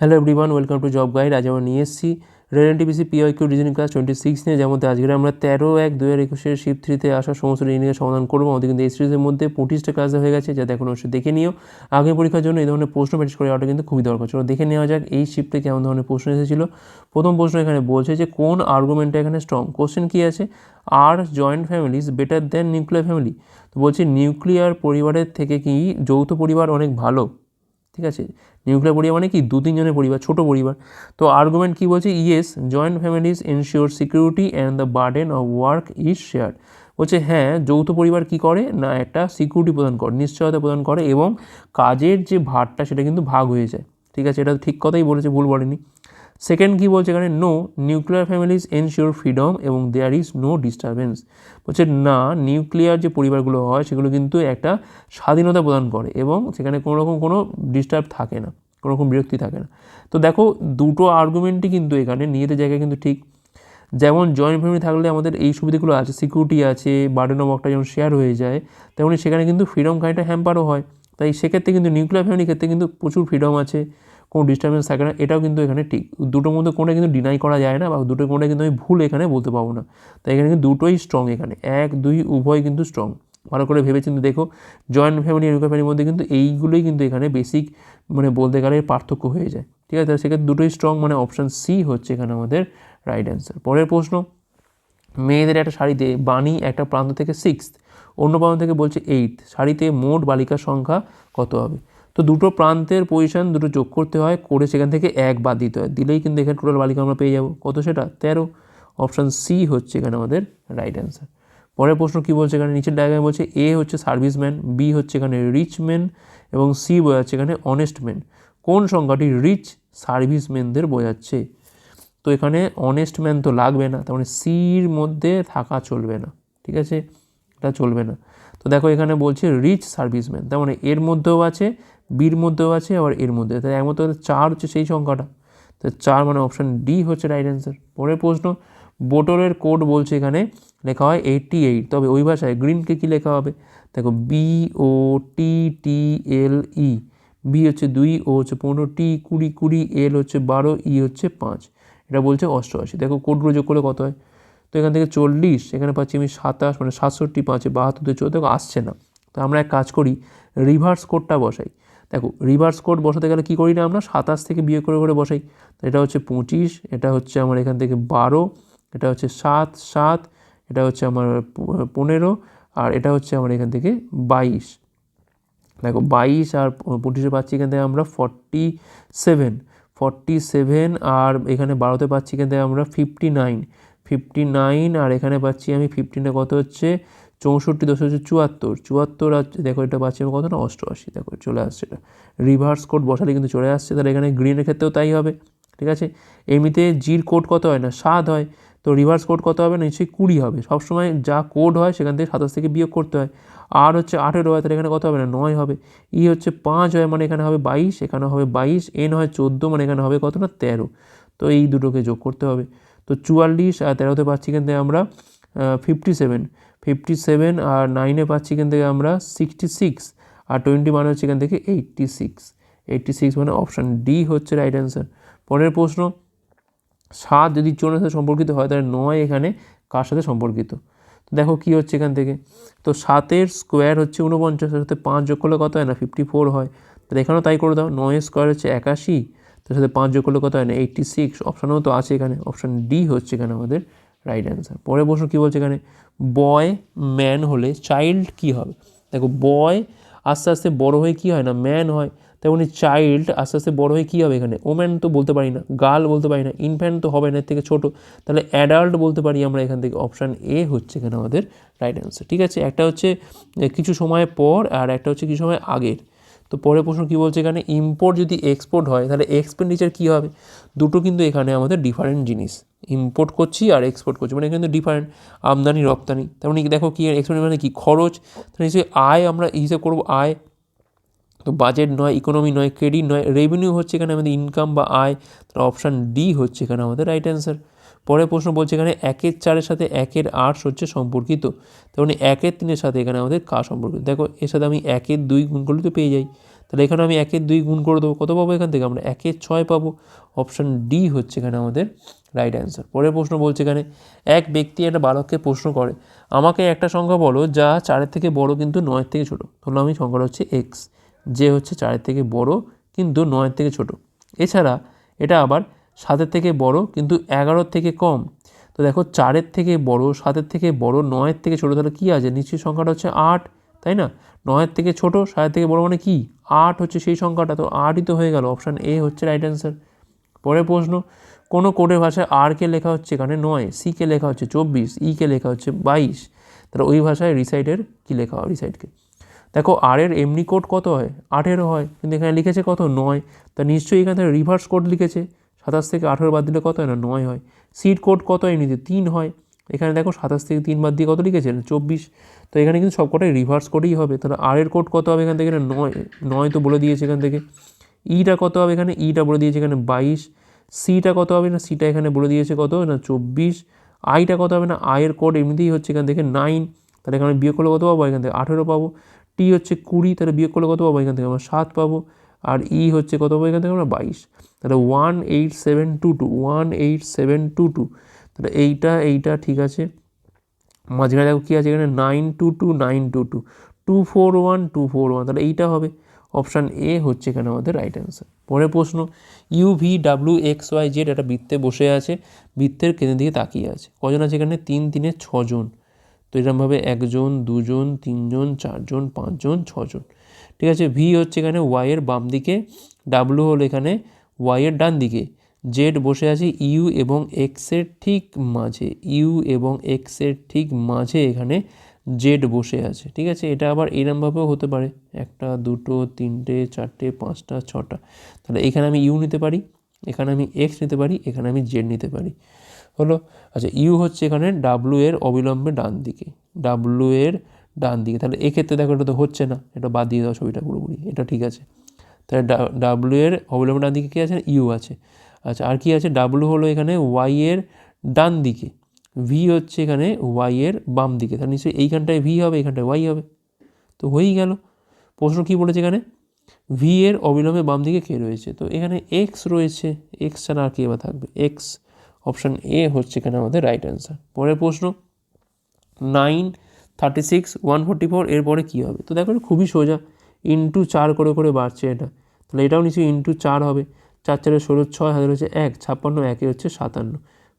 Hello everyone welcome to job guide আজ আমরা নিয়ে এসেছি rail NTPC PYQ reasoning class twenty six নিয়ে যেমন আজকে আমরা তেরো এক দু হাজার একুশের শিফ থ্রিতে আসা সমস্ত রিজনিংয়ের সমাধান করব। আমাদের কিন্তু এই সিরিজের মধ্যে পঁচিশটা ক্লাস হয়ে গেছে, যাতে এখন অবশ্যই দেখে নিও। আগে পরীক্ষার জন্য এই ধরনের প্রশ্ন প্র্যাকটিস করে কিন্তু খুবই দরকার। চলো দেখে নেওয়া যাক এই শিফটে কেমন ধরনের প্রশ্ন এসেছিল। প্রথম প্রশ্ন এখানে বলছে যে, কোন আর্গুমেন্টটা এখানে স্ট্রং কোশ্চেন কী আছে? আর joint families better than nuclear family তো বলছি নিউক্লিয়ার পরিবারের থেকে কি যৌথ পরিবার অনেক ভালো? ঠিক আছে? নিউক্লিয়ার পরিবার মানে কি? দু তিনজনের পরিবার, ছোট পরিবার। তো আর্গুমেন্ট কী বলছে? Yes joint families ensure security and the burden of work is share বলছে হ্যাঁ যৌথ পরিবার কি করে? না, একটা সিকিউরিটি প্রদান করে, নিশ্চয়তা প্রদান করে এবং কাজের যে ভারটা, সেটা কিন্তু ভাগ হয়ে যায়। ঠিক আছে? এটা ঠিক কথাই বলেছে, ভুল বলেনি। সেকেন্ড কী বলছে এখানে? No nuclear families ensure freedom এবং দেয়ার ইজ নো ডিস্টারবেন্স বলছে, না নিউক্লিয়ার যে পরিবারগুলো হয়, সেগুলো কিন্তু একটা স্বাধীনতা প্রদান করে এবং সেখানে কোনো রকম কোনো ডিস্টার্ব থাকে না, কোনো রকম বিরক্তি থাকে না। তো দেখো, দুটো আর্গুমেন্টই কিন্তু এখানে নিজেদের জায়গায় কিন্তু ঠিক। যেমন জয়েন্ট ফ্যামিলি থাকলে আমাদের এই সুবিধাগুলো আছে সিকিউরিটি আছে বার্ডেন অফ যেমন শেয়ার হয়ে যায়, তেমনি সেখানে কিন্তু ফ্রিডম খানিকটা হ্যাম্পারও হয়। তাই সেক্ষেত্রে কিন্তু নিউক্লিয়ার ফ্যামিলির ক্ষেত্রে কিন্তু প্রচুর ফ্রিডম আছে। কোনো ডিস্টারবেন্স থাকে না, এটাও কিন্তু এখানে ঠিক। দুটোর মধ্যে কোনটা কিন্তু ডিনাই করা যায় না বা দুটোর কোনটা কিন্তু আমি ভুল এখানে বলতে পারব না। তাই এখানে কিন্তু দুটোই স্ট্রং এখানে। এক, দুই, উভয় কিন্তু স্ট্রং ভালো করে ভেবে চিন্তে দেখো জয়েন্ট ফ্যামিলি নিউক্লিয়ার ফ্যামিলির মধ্যে কিন্তু এইগুলোই কিন্তু এখানে বেসিক মানে বলতে গেলে পার্থক্য হয়ে যায়। ঠিক আছে সেক্ষেত্রে দুটোই স্ট্রং মানে অপশান সি হচ্ছে এখানে আমাদের রাইট অ্যান্সার পরের প্রশ্ন, মেয়েদের একটা শাড়িতে বাণী একটা প্রান্ত থেকে সিক্সথ অন্য প্রান্ত থেকে বলছে এইট শাড়িতে মোট বালিকার সংখ্যা কত হবে? তো দুটো প্রান্তের পজিশন দুটো যোগ করতে হয়, করে সেখান থেকে এক বাদ দিতে হয়। দিলেই কিন্তু এখানে টোটাল বালিকা আমরা পেয়ে যাব। কত সেটা? তেরো। অপশান সি হচ্ছে এখানে আমাদের রাইট অ্যান্সার পরের প্রশ্ন কী বলছে এখানে? নিচের ডায়াগ্রামে বলছে এ হচ্ছে সার্ভিসম্যান বি হচ্ছে এখানে রিচ ম্যান এবং সি বোঝাচ্ছে এখানে অনেস্ট ম্যান কোন সংখ্যাটি রিচ সার্ভিসম্যানদের বোঝাচ্ছে? তো এখানে অনেস্ট ম্যান তো লাগবে না, তার মানে সির মধ্যে থাকা চলবে না, ঠিক আছে? এটা চলবে না। তো দেখো এখানে বলছে রিচ সার্ভিসম্যান তার মানে এর মধ্যেও আছে বির মধ্যেও আছে, আবার এর মধ্যে। তাই এর মধ্যে চার হচ্ছে সেই সংখ্যাটা। তো চার মানে অপশান ডি হচ্ছে রাইট অ্যান্সার পরের প্রশ্ন বোটলের কোড বলছে এখানে, লেখা হয় এইটটি এইট তবে ওই ভাষায় গ্রিনকে কী লেখা হবে? দেখো বি ও টি টি এল ই বি হচ্ছে দুই ও হচ্ছে পনেরো টি কুড়ি কুড়ি এল হচ্ছে বারো ই হচ্ছে পাঁচ। এটা বলছে অষ্টআশি। দেখো কোডগুলো যোগ করলে কত হয়? তো এখান থেকে চল্লিশ, এখানে পাচ্ছি আমি সাতাশ মানে সাতষট্টি, পাঁচে বাহাত্তর চোদ্দ আসছে না। তো আমরা এক কাজ করি রিভার্স কোডটা বসাই। দেখো রিভার্স কোড বসাতে গেলে কী করি না আমরা? সাতাশ থেকে বিয়ে করে করে বসাই। এটা হচ্ছে পঁচিশ, এটা হচ্ছে আমার এখান থেকে বারো, এটা হচ্ছে সাত সাত, এটা হচ্ছে আমার পনেরো, আর এটা হচ্ছে আমার এখান থেকে বাইশ। দেখো, বাইশ আর পঁচিশে পাচ্ছি এখান থেকে আমরা ফর্টি সেভেন ফর্টি সেভেন আর এখানে বারোতে পাচ্ছি এখান থেকে আমরা ফিফটি নাইন ফিফটি নাইন আর এখানে পাচ্ছি আমি ফিফটিনে কত হচ্ছে? চৌষট্টি দশ হচ্ছে চুয়াত্তর চুয়াত্তর আর দেখো এটা পাচ্ছি কত না? অষ্টআশি, দেখো চলে আসছে এটা। রিভার্স কোড বসালে কিন্তু চলে আসছে, তাহলে এখানে গ্রিনের ক্ষেত্রেও তাই হবে, ঠিক আছে? এমনিতে জির কোড কত হয় না? সাত হয়, তো রিভার্স কোড কত হবে না? নিশ্চয়ই কুড়ি হবে। সবসময় যা কোড হয় সেখান থেকে সাতাশ থেকে বিয়োগ করতে হয়। আর হচ্ছে আঠেরো হয়, তাহলে এখানে কত হবে না? নয় হবে। ই হচ্ছে পাঁচ হয় মানে এখানে হবে বাইশ, এখানে হবে বাইশ এন হয় চোদ্দ মানে এখানে হবে কত না? তেরো। তো এই দুটোকে যোগ করতে হবে। তো চুয়াল্লিশ আর তেরোতে পাচ্ছি কিন্তু আমরা ফিফটি সেভেন ফিফটি সেভেন আর নাইনে পাচ্ছি এখান থেকে আমরা সিক্সটি সিক্স আর টোয়েন্টি মানে হচ্ছে এখান থেকে এইট্টি সিক্স এইট্টি সিক্স মানে অপশান ডি হচ্ছে রাইট অ্যান্সার পরের প্রশ্ন, সাত যদি চৌনের সাথে সম্পর্কিত হয়, তাহলে নয় এখানে কার সাথে সম্পর্কিত? তো দেখো কী হচ্ছে এখান থেকে। তো সাতের স্কোয়ার হচ্ছে উনপঞ্চাশের সাথে পাঁচ যোগ করলে কত হয় না? ফিফটি ফোর হয়। তাহলে এখানেও তাই করে দাও নয়ের স্কোয়ার হচ্ছে একাশি, তার সাথে পাঁচ যোগ করলে কত হয় না? এইট্টি সিক্স অপশানও তো আছে এখানে। অপশান ডি হচ্ছে এখানে আমাদের রাইট অ্যান্সার পরের প্রশ্ন কী বলছে এখানে? বয় ম্যান হলে চাইল্ড কী হবে? দেখো বয় আস্তে আস্তে বড় হয়ে কী হয় না ম্যান হয়। তেমনি চাইল্ড আস্তে আস্তে বড় হয়ে কী হবে এখানে? ওম্যান তো বলতে পারি না গার্ল বলতে পারি না ইনফ্যান্ট তো হবে না, এর থেকে ছোটো। তাহলে অ্যাডাল্ট বলতে পারি আমরা এখান থেকে অপশান এ হচ্ছে এখানে আমাদের রাইট অ্যান্সার ঠিক আছে? একটা হচ্ছে কিছু সময় পর আর একটা হচ্ছে কিছু সময় আগের। তো পরের প্রশ্ন কী বলছে এখানে? ইম্পোর্ট যদি এক্সপোর্ট হয়, তাহলে এক্সপেন্ডিচার কী হবে? দুটো কিন্তু এখানে আমাদের ডিফারেন্ট জিনিস। ইম্পোর্ট করছি আর এক্সপোর্ট করছি মানে কিন্তু ডিফারেন্ট আমদানি, রপ্তানি। তেমন দেখো কী এক্সপেন্ড মানে কী? খরচ। তাহলে নিশ্চয়ই আয় আমরা হিসেব করব আয়। তো বাজেট নয় ইকোনমি নয় ক্রেডিট নয় রেভিনিউ হচ্ছে এখানে আমাদের ইনকাম বা আয়। তার অপশান ডি হচ্ছে এখানে আমাদের রাইট অ্যান্সার পরের প্রশ্ন বলছে এখানে একের চারের সাথে একের আটস হচ্ছে সম্পর্কিত। তেমনি একের তিনের সাথে এখানে আমাদের কার সম্পর্কিত? দেখো, এর সাথে আমি একের দুই গুণ করলে তো পেয়ে যাই। তাহলে এখানে আমি একের দুই গুণ করে দেবো। কত পাবো এখান থেকে? আমরা একের ছয় পাবো। অপশান ডি হচ্ছে এখানে আমাদের রাইট অ্যান্সার পরের প্রশ্ন বলছে এখানে, এক ব্যক্তি একটা বালককে প্রশ্ন করে, আমাকে একটা সংখ্যা বলো যা চারের থেকে বড় কিন্তু নয়ের থেকে ছোটো। ধরলাম আমি সংখ্যাটা হচ্ছে এক্স যে হচ্ছে চারের থেকে বড় কিন্তু নয়ের থেকে ছোট। এছাড়া এটা আবার সাতের থেকে বড় কিন্তু এগারোর থেকে কম। তো দেখো চারের থেকে বড়, সাতের থেকে বড়, নয়ের থেকে ছোটো তাহলে কী আছে? নিশ্চয়ই সংখ্যাটা হচ্ছে আট, তাই না? নয়ের থেকে ছোট, সাতের থেকে বড় মানে কি? আট হচ্ছে সেই সংখ্যাটা। তো আটই তো হয়ে গেল অপশান এ হচ্ছে রাইট অ্যান্সার পরের প্রশ্ন, কোনো কোডের ভাষায় আরকে লেখা হচ্ছে এখানে নয় সিকে লেখা হচ্ছে চব্বিশ ইকে লেখা হচ্ছে বাইশ। তাহলে ওই ভাষায় রিসাইডের কী লেখা হয়? রিসাইডকে দেখো আর এর এমনি কোড কত হয়? আঠেরো হয়। কিন্তু এখানে লিখেছে কত? নয়। তা নিশ্চয়ই এখানে রিভার্স কোড লিখেছে। সাতাশ থেকে আঠেরো বাদ দিলে কত হয় না? নয় হয়। সিট কোড কত এমনিতে তিন হয়। এখানে দেখো সাতাশ থেকে তিন বাদ দিয়ে কত লিখেছেন? চব্বিশ। তো এখানে কিন্তু সবকটাই রিভার্স কোডেই হবে। তাহলে আর এর কোড কত হবে এখান থেকে? নয়। নয় তো বলে দিয়েছে এখান থেকে। ইটা কত হবে এখানে? ইটা বলে দিয়েছে এখানে বাইশ। সিটা কত হবে? না সিটা এখানে বলে দিয়েছে কত? না, চব্বিশ। আইটা কত হবে? না আয়ের কোড এমনিতেই হচ্ছে এখান থেকে নাইন তাহলে এখানে বিয়োগ করলে কত পাবো? এখান থেকে আঠেরো পাবো। টি হচ্ছে কুড়ি। তাহলে বিয়োগ করলে কত পাবো? এখান থেকে আমরা সাত পাবো। আর ই হচ্ছে কত পাবো এখান থেকে আমরা বাইশ। তাহলে one eight seven two two one eight seven two two তাহলে এইটা এইটা ঠিক আছে। মাঝখানে দেখো কী আছে এখানে? Nine two two nine two two two four one two four one তাহলে এইটা হবে। অপশান এ হচ্ছে এখানে আমাদের রাইট অ্যান্সার পরের প্রশ্ন U V W X Y Z একটা বৃত্তে বসে আছে। বৃত্তের কেন্দ্রের দিকে তাকিয়ে আছে। কজন আছে এখানে? তিন তিনে ছজন। তো এরকমভাবে একজন, দুজন, তিনজন, চারজন, পাঁচজন, ছজন। ঠিক আছে? ভি হচ্ছে এখানে ওয়াইয়ের বাম দিকে ডাব্লু হলো এখানে ওয়াইয়ের ডান দিকে। জেড বসে আছে ইউ এবং এক্সের ঠিক মাঝে। ইউ এবং এক্সের ঠিক মাঝে এখানে জেড বসে আছে। ঠিক আছে? এটা আবার এরমভাবেও হতে পারে। একটা, দুটো, তিনটে, চারটে, পাঁচটা, ছটা। তাহলে এখানে আমি ইউ নিতে পারি, এখানে আমি এক্স নিতে পারি, এখানে আমি জেড নিতে পারি। হলো? আচ্ছা ইউ হচ্ছে এখানে ডাব্লু এর অবিলম্বে ডান দিকে। ডাব্লু এর ডান দিকে। তাহলে এক্ষেত্রে দেখো এটা তো হচ্ছে না। এটা বাদ দিয়ে দাও ছবিটা পুরোপুরি। এটা ঠিক আছে। তাহলে ডাব্লু এর অবিলম্বে ডান দিকে কী আছে? ইউ আছে। আচ্ছা আর কি আছে? ডাব্লু হলো এখানে ওয়াই এর ডান দিকে। ভি হচ্ছে এখানে ওয়াই এর বাম দিকে। তাহলে নিশ্চয়ই এইখানটায় ভি হবে, এইখানটায় ওয়াই হবে। তো হয়েই গেল। প্রশ্ন কী বলেছে এখানে? ভি এর অবিলম্বে বাম দিকে কে রয়েছে? তো এখানে এক্স রয়েছে। এক্স ছাড়া আর কি এবার থাকবে? এক্স অপশান এ হচ্ছে এখানে আমাদের রাইট অ্যান্সার পরের প্রশ্ন nine thirty six one forty four এরপরে কী হবে? তো দেখো খুবই সোজা। ইন্টু চার করে করে বাড়ছে এটা। তাহলে এটাও নিশ্চয়ই ইন্টু চার হবে। চার চারে ষোলো, ছয়, হাজার হচ্ছে এক, ছাপ্পান্ন, একে হচ্ছে সাতান্ন।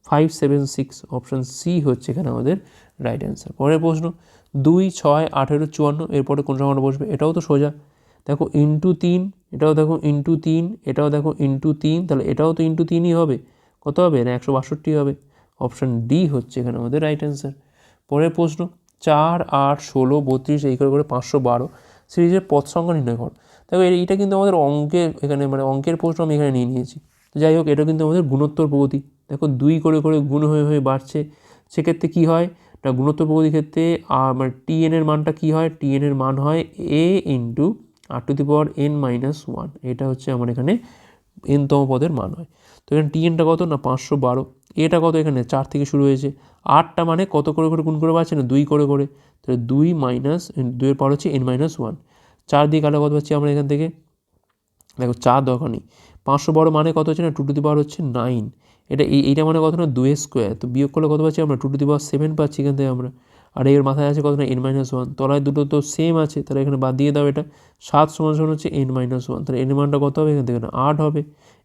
Five seven six option C হচ্ছে এখানে আমাদের রাইট অ্যান্সার পরের প্রশ্ন, দুই, ছয়, আঠেরো, চুয়ান্ন, এরপরে কোন সংখ্যাটা বসবে? এটাও তো সোজা। দেখো ইন্টু তিন, এটাও দেখো ইন্টু তিন, এটাও দেখো ইন্টু তিন, তাহলে এটাও তো ইন্টু তিনই হবে। কত হবে? না, একশো বাষট্টি হবে। অপশান ডি হচ্ছে এখানে আমাদের রাইট অ্যান্সার পরের প্রশ্ন চার, আট, ষোলো, বত্রিশ, এই করে করে পাঁচশো বারো সিরিজের পথ সংখ্যা নির্ণয় করো। দেখো এইটা কিন্তু আমাদের অঙ্কের এখানে মানে অঙ্কের প্রশ্ন আমি এখানে নিয়ে নিয়েছি। যাই হোক, এটা কিন্তু আমাদের গুণোত্তর প্রগতি। দেখো, দুই করে করে গুণ হয়ে হয়ে বাড়ছে। সেক্ষেত্রে কী হয়? না গুণোত্তর প্রগতির ক্ষেত্রে মানে টি এনের মানটা কী হয়? টি এনের মান হয় A into R to the power N minus one এটা হচ্ছে আমার এখানে এনতম পদের মান হয়। তো এখানে টি এনটা কত না? পাঁচশো বারো। এটা কত এখানে? চার থেকে শুরু হয়েছে। আটটা মানে কত করে করে গুণ করে পাচ্ছে না? দুই করে করে। তাহলে দুই মাইনাস দুইয়ের পর হচ্ছে এন মাইনাস ওয়ান চার দিয়ে কালো কত পাচ্ছি আমরা এখান থেকে? দেখো, চার দরকার নেই। পাঁচশো বড় মানে কত হচ্ছে না? টু টু দি পাওয়ার হচ্ছে নাইন এটা এই, এইটা মানে কত না? দুই স্কোয়ার তো বিয়োগ করলে কত পাচ্ছি আমরা? Two to the power seven পাচ্ছি এখান থেকে আমরা। আর এর মাথায় আছে কত না এন মাইনাস ওয়ান তলায় দুটো তো সেম আছে, তাহলে এখানে বাদ দিয়ে দাও এটা। সাত সমান সমান হচ্ছে এন মাইনাস ওয়ান তাহলে এন মানটা কত হবে এখান থেকে না? আট হবে।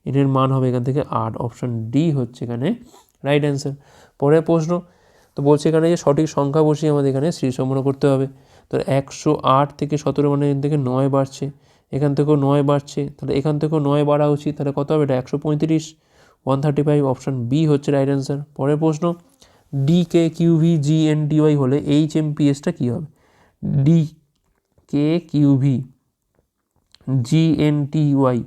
এনের মান হবে এখান থেকে আট। অপশান ডি হচ্ছে এখানে রাইট অ্যান্সার পরের প্রশ্ন, তো বলছে এখানে যে সঠিক সংখ্যা বসিয়ে আমাদের এখানে শ্রী সম্পন্ন করতে হবে। তো একশো আট থেকে সতেরো মানে এখান থেকে নয় বাড়ছে। এখান থেকেও নয় বাড়ছে। তাহলে এখান থেকেও নয় বাড়া উচিত। তাহলে কত হবে এটা? একশো পঁয়ত্রিশ। One thirty five option B হচ্ছে রাইট অ্যান্সার পরের প্রশ্ন D K Q V G N D Y হলে এইচ এম পি এসটা কী হবে? D K Q V G N T Y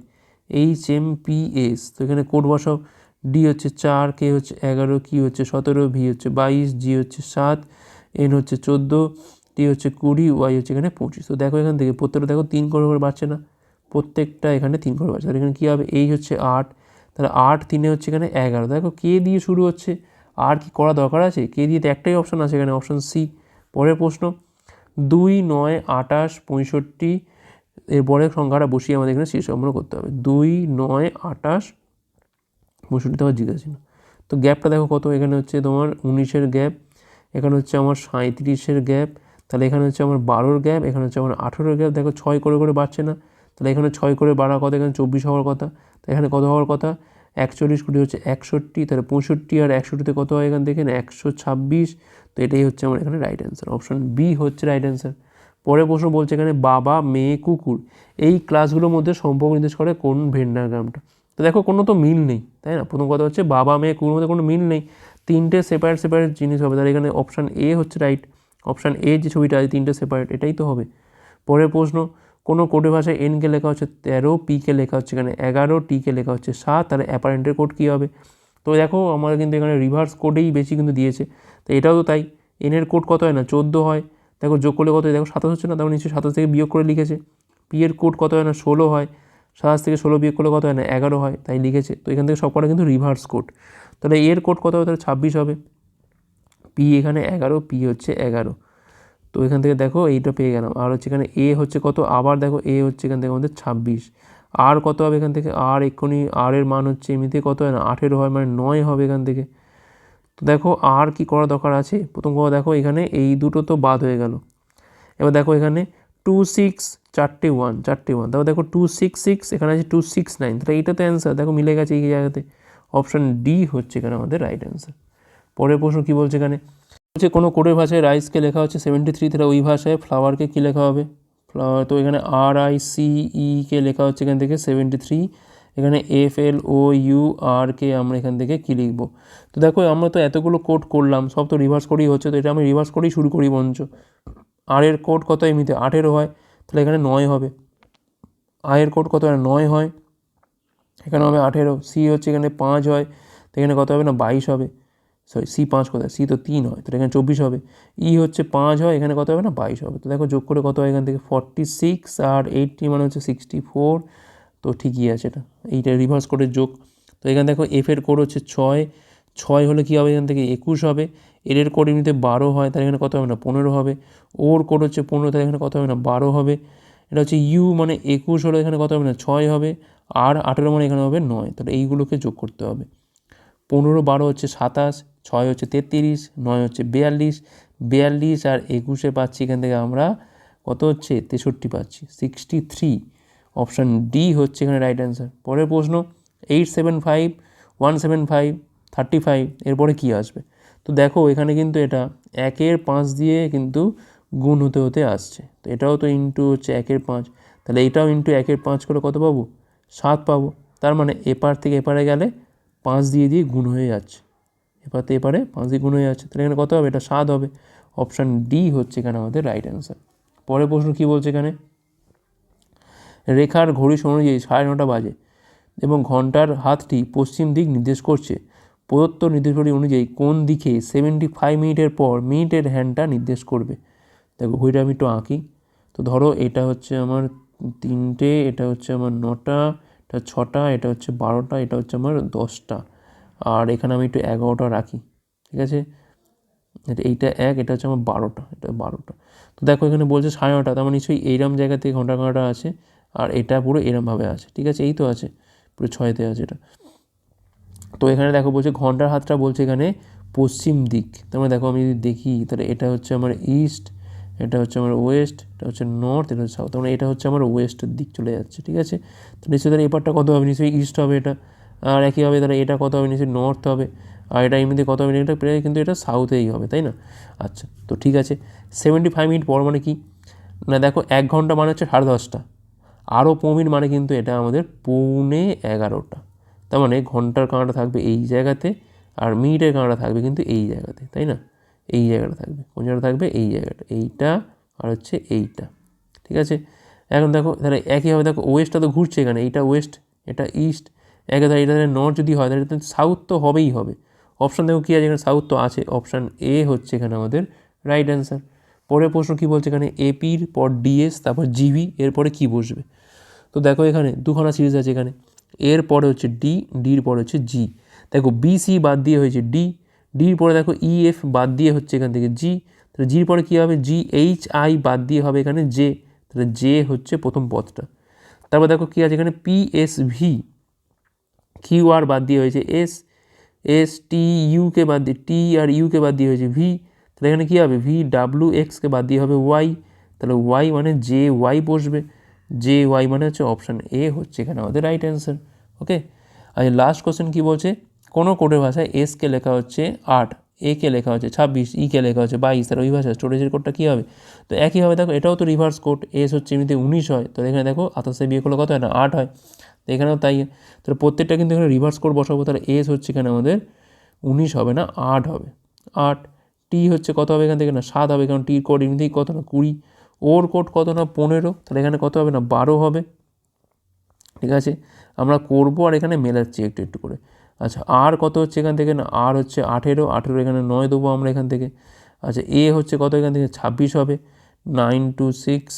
H M P S তো এখানে কোড বসাও। ডি হচ্ছে চার কে হচ্ছে এগারো কি হচ্ছে সতেরো ভি হচ্ছে বাইশ জি হচ্ছে সাত এন হচ্ছে চোদ্দ টি হচ্ছে কুড়ি ওয়াই হচ্ছে এখানে পঁচিশ। তো দেখো এখান থেকে, প্রত্যেকটা দেখো তিন করে করে বাড়ছে না? প্রত্যেকটা এখানে তিন করে বাড়ছে। তাহলে এখানে কী হবে? এই হচ্ছে আট, তাহলে আট তিনে হচ্ছে এখানে এগারো। দেখো কে দিয়ে শুরু হচ্ছে। আর কি করা দরকার আছে? কে দিয়ে একটাই অপশান আছে এখানে অপশান সি পরের প্রশ্ন, দুই নয় আটাশ পঁয়ষট্টি এরপরে সংখ্যাটা বসিয়ে আমাদের এখানে শেষ সম্পন্ন করতে হবে। দুই নয় আটাশ পঁয়ষট্টি তোমার জিজ্ঞাসা না তো গ্যাপটা দেখো কত, এখানে হচ্ছে তোমার উনিশের গ্যাপ, এখানে হচ্ছে আমার সাঁত্রিশের গ্যাপ, তাহলে এখানে হচ্ছে আমার বারোর গ্যাপ, এখানে হচ্ছে আমার আঠেরোর গ্যাপ, দেখো ছয় করে করে বাড়ছে না, তাহলে এখানে ছয় করে বাড়া কথা এখানে চব্বিশ হওয়ার কথা তো এখানে কত হওয়ার কথা? একচল্লিশ কোটি হচ্ছে একষট্টি, তাহলে পঁয়ষট্টি আর একষট্টিতে কত হয় এখান থেকে? একশো ছাব্বিশ। তো এটাই হচ্ছে আমার এখানে রাইট অ্যান্সার অপশন বি হচ্ছে রাইট অ্যান্সার পরের প্রশ্ন বলছে এখানে বাবা, মেয়ে, কুকুর। এই ক্লাসগুলোর মধ্যে সম্পর্ক নির্দেশ করে কোন ভেন্ডাগ্রামটা তো দেখো, কোনো তো মিল নেই, তাই না? প্রথম কথা হচ্ছে বাবা, মেয়ে, কুকুরের মধ্যে কোনো মিল নেই। তিনটে সেপারেট সেপারেট জিনিস হবে। তাহলে এখানে অপশান এ হচ্ছে রাইট অপশান এ যে ছবিটা আছে, তিনটে সেপারেট এটাই তো হবে। পরের প্রশ্ন কোনো কোডের ভাষায় এনকে লেখা হচ্ছে তেরো পিকে লেখা হচ্ছে এখানে এগারো টিকে লেখা হচ্ছে সাত, তাহলে অ্যাপারেন্টের কোড কী হবে? তো দেখো, আমাদের কিন্তু এখানে রিভার্স কোডেই বেশি কিন্তু দিয়েছে। তো এটাও তো তাই এনের কোড কত হয় না? চোদ্দ হয়। দেখো, যোগ করলে কত দেখো, সাতাশ হচ্ছে না? তখন নিশ্চয়ই সাতাশ থেকে বিয়োগ করে লিখেছে। পি এর কোড কত হয় না? ষোলো হয়। সাতাশ থেকে ষোলো বিয়োগ করলে কত হয় না? এগারো হয়, তাই লিখেছে। তো এখান থেকে সবকটা কিন্তু রিভার্স কোড তাহলে এর কোড কত হবে? তাহলে ছাব্বিশ হবে। পি এখানে এগারো পি হচ্ছে এগারো। তো এখান থেকে দেখো এইটা পেয়ে গেলাম। আর হচ্ছে এখানে এ হচ্ছে কত? আবার দেখো এ হচ্ছে এখান থেকে আমাদের ছাব্বিশ। আর কত হবে এখান থেকে? আর এক্ষুনি আর এর মান হচ্ছে এমনিতে কত হয় না? আঠেরো হয় মানে নয় হবে এখান থেকে। তো দেখো আর কি করা দরকার আছে? প্রথম কথা দেখো এখানে এই দুটো তো বাদ হয়ে গেল। এবার দেখো এখানে টু সিক্স চারটে ওয়ান চারটে ওয়ান তারপর দেখো টু সিক্স সিক্স এখানে আছে টু সিক্স নাইন তাহলে এইটা তো অ্যান্সার দেখো মিলে গেছে এই জায়গাতে। অপশান ডি হচ্ছে এখানে আমাদের রাইট অ্যান্সার পরের প্রশ্ন কী বলছে এখানে? বলছে কোনো কোডের ভাষায় রাইসকে লেখা হচ্ছে সেভেন্টি থ্রি তাহলে ওই ভাষায় ফ্লাওয়ারকে কী লেখা হবে? ফ্লাওয়ার তো এখানে আর আই সি ইকে লেখা হচ্ছে এখান থেকে সেভেন্টি থ্রি এখানে F L O U R কে আমরা এখান থেকে কী লিখব? তো দেখো, আমরা তো এতগুলো কোড করলাম, সব তো রিভার্স করেই হচ্ছে, তো এটা আমি রিভার্স করেই শুরু করি বঞ্চ আর এর কোড কত এমনিতে? আঠেরো হয়, তাহলে এখানে নয় হবে। আয়ের কোড কত? হয় নয় হয়, এখানে হবে আঠেরো সি হচ্ছে এখানে পাঁচ হয়, তো এখানে কত হবে না? বাইশ হবে। সরি, সি পাঁচ কোথায় সি তো তিন হয়, তাহলে এখানে চব্বিশ হবে। ই হচ্ছে পাঁচ হয়, এখানে কত হবে না? বাইশ হবে। তো দেখো যোগ করে কত হয় এখান থেকে? ফর্টি সিক্স আর এইটটি মানে হচ্ছে সিক্সটি ফোর তো ঠিকই আছে এটা। এইটা রিভার্স কোডের যোগ। তো এখানে দেখো এফের কোড হচ্ছে ছয়। ছয় হলে কী হবে? এখান থেকে একুশ হবে। এর এর কোড এমনিতে বারো হয়, তাহলে এখানে কত হবে না? পনেরো হবে। ওর কোড হচ্ছে পনেরো, তাহলে এখানে কত হবে না? বারো হবে। এটা হচ্ছে ইউ মানে একুশ হলে এখানে কত হবে না? ছয় হবে। আর আঠেরো মানে এখানে হবে নয়। তাহলে এইগুলোকে যোগ করতে হবে। পনেরো, বারো হচ্ছে সাতাশ। ছয় হচ্ছে তেত্রিশ, নয় হচ্ছে বিয়াল্লিশ বিয়াল্লিশ আর একুশে পাচ্ছি এখান থেকে আমরা কত হচ্ছে? তেষট্টি পাচ্ছি সিক্সটি থ্রি অপশান ডি হচ্ছে এখানে রাইট অ্যান্সার পরের প্রশ্ন eight seven five one seven five thirty five এরপরে কী আসবে? তো দেখো এখানে কিন্তু এটা একের পাঁচ দিয়ে কিন্তু গুণ হতে হতে আসছে। তো এটাও তো ইন্টু হচ্ছে একের পাঁচ। তাহলে এটাও ইন্টু একের পাঁচ করে কত পাবো? সাত পাবো। তার মানে এপার থেকে এপারে গেলে পাঁচ দিয়ে দিয়ে গুণ হয়ে যাচ্ছে। থেকে এপারে পাঁচ দিয়ে গুণ হয়ে যাচ্ছে তাহলে এখানে কত হবে? এটা সাত হবে। অপশান ডি হচ্ছে এখানে আমাদের রাইট অ্যান্সার পরের প্রশ্ন কী বলছে এখানে? রেখার ঘড়ি অনুযায়ী সাড়ে নটা বাজে এবং ঘণ্টার হাতটি পশ্চিম দিক নির্দেশ করছে। প্রদত্ত নির্দেশাবলী অনুযায়ী কোন দিকে সেভেন্টি ফাইভ মিনিটের পর মিনিটের হ্যান্ডটা নির্দেশ করবে? দেখো, ঘড়িটা আমি একটু আঁকি। তো ধরো, এটা হচ্ছে আমার তিনটে, এটা হচ্ছে আমার নটা, এটা ছটা, এটা হচ্ছে বারোটা, এটা হচ্ছে আমার দশটা। আর এখানে আমি একটু এগারোটা রাখি, ঠিক আছে? এটা এইটা এক, এটা হচ্ছে আমার বারোটা, এটা বারোটা। তো দেখো এখানে বলছে সাড়ে নটা তার মানে নিশ্চয়ই এইরম জায়গা থেকে ঘণ্টা ঘণ্টা আছে আর এটা পুরো এরমভাবে আছে, ঠিক আছে? এই তো আছে, পুরো ছয়তে আছে এটা। তো এখানে দেখো বলছে ঘণ্টার হাতটা বলছে এখানে পশ্চিম দিক, তার মানে দেখো আমি যদি দেখি তাহলে এটা হচ্ছে আমার ইস্ট এটা হচ্ছে আমার ওয়েস্ট এটা হচ্ছে নর্থ এটা হচ্ছে সাউথ তার মানে এটা হচ্ছে আমার ওয়েস্টের দিক চলে যাচ্ছে, ঠিক আছে? তো নিশ্চয়ই তাহলে এপারটা কত হবে? নিশ্চয়ই ইস্ট হবে এটা। আর একইভাবে তাহলে এটা কত হবে নিশ্চয়ই নর্থ হবে, আর এটা এমনিতে কত হবে এটা প্রায় কিন্তু এটা সাউথেই হবে, তাই না? আচ্ছা তো ঠিক আছে। সেভেন্টি ফাইভ মিনিট পর মানে কি? না, দেখো এক ঘণ্টা মানে হচ্ছে সাড়ে দশটা। আরও পনেরো মিনিট মানে কিন্তু এটা আমাদের পৌনে এগারোটা। তার মানে ঘণ্টার কাঁটা থাকবে এই জায়গাতে আর মিনিটের কাঁটা থাকবে কিন্তু এই জায়গাতে, তাই না? এই জায়গাটা থাকবে। কোন জায়গাটা থাকবে? এই জায়গাটা। এইটা আর হচ্ছে এইটা। ঠিক আছে? এখন দেখো, তাহলে একইভাবে দেখো ওয়েস্টটা তো ঘুরছে এখানে। এইটা ওয়েস্ট এটা ইস্ট একে তাহলে এটা নর্থ যদি হয়, তাহলে সাউথ তো হবেই হবে। অপশান দেখো কী আছে এখানে সাউথ তো আছে। অপশান এ হচ্ছে এখানে আমাদের রাইট অ্যান্সার পরের প্রশ্ন কী বলছে এখানে? এপির পর ডিএস তারপর জিভি এরপরে কী বসবে? তো দেখো এখানে দুখানা সিরিজ আছে এখানে। এর পরে হচ্ছে ডি ডির পরে হচ্ছে জি দেখো বিসি বাদ দিয়ে হয়েছে ডি ডির পরে দেখো ইএফ বাদ দিয়ে হচ্ছে এখান থেকে জি তাহলে জির পরে কী হবে? জি এইচ আই বাদ দিয়ে হবে এখানে জে তাহলে জে হচ্ছে প্রথম পদটা। তারপর দেখো কী আছে এখানে? পিএসভি কিউ আর বাদ দিয়ে হয়েছে এস এস টি ইউকে বাদ দিয়ে টি আর ইউকে বাদ দিয়ে হয়েছে ভি তাহলে এখানে কী হবে? ভি ডাব্লু এক্সকে বাদ দিয়ে হবে ওয়াই তাহলে ওয়াই মানে জে ওয়াই বসবে। জে ওয়াই মানে হচ্ছে অপশান এ হচ্ছে এখানে আমাদের রাইট অ্যান্সার ওকে আর লাস্ট কোশ্চেন কী বলছে? কোনো কোডের ভাষায় এসকে লেখা হচ্ছে আট এ কে লেখা হচ্ছে ছাব্বিশ ই কে লেখা হচ্ছে বাইশ তার ওই ভাষায় স্টোরেজের কোডটা কী হবে? তো একইভাবে দেখো, এটাও তো রিভার্স কোড এস হচ্ছে এমনিতে উনিশ হয় তো এখানে দেখো আঠাশে বিয়ে করলে কত হয় না? আট হয়। তো এখানেও তাই। তাহলে প্রত্যেকটা কিন্তু এখানে রিভার্স কোড বসাবো, তাহলে এস হচ্ছে এখানে আমাদের উনিশ হবে না, আট হবে। আট টি হচ্ছে কত হবে এখান থেকে না? সাত হবে, কারণ টির কোড এমনিতেই কত না? কুড়ি। ওর কোড কত না? পনেরো। তাহলে এখানে কত হবে না? বারো হবে। ঠিক আছে? আমরা করব আর এখানে মেলাচ্ছি একটু একটু করে। আচ্ছা আর কত হচ্ছে এখান থেকে না? আর হচ্ছে আঠেরো। আঠেরো এখানে নয় দেবো আমরা এখান থেকে। আচ্ছা এ হচ্ছে কত এখান থেকে? ছাব্বিশ হবে। নাইন টু সিক্স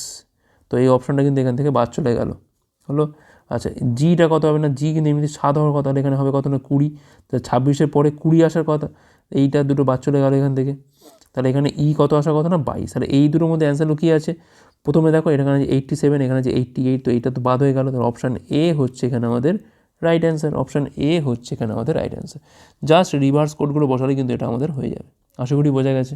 তো এই অপশানটা কিন্তু এখান থেকে বাদ চলে গেল। হলো? আচ্ছা জিটা কত হবে না? জি কিন্তু এমনি সাত হওয়ার কথা এখানে হবে কত না? কুড়ি। তো ছাব্বিশের পরে কুড়ি আসার কথা, এইটা দুটো বাদ চলে গেল এখান থেকে। তাহলে এখানে ই কত আসার কথা না? বাইশ। তাহলে এই দুটোর মধ্যে অ্যান্সার লুকিয়ে আছে। প্রথমে দেখো, এখানে যে এইট্টি সেভেন এখানে যে এইটটি এইট তো এইটা তো বাদ হয়ে গেল। তাহলে অপশান এ হচ্ছে এখানে আমাদের রাইট অ্যান্সার অপশান এ হচ্ছে এখানে আমাদের রাইট অ্যান্সার জাস্ট রিভার্স কোডগুলো বসালে কিন্তু এটা আমাদের হয়ে যাবে। আশা করি বোঝা গেছে।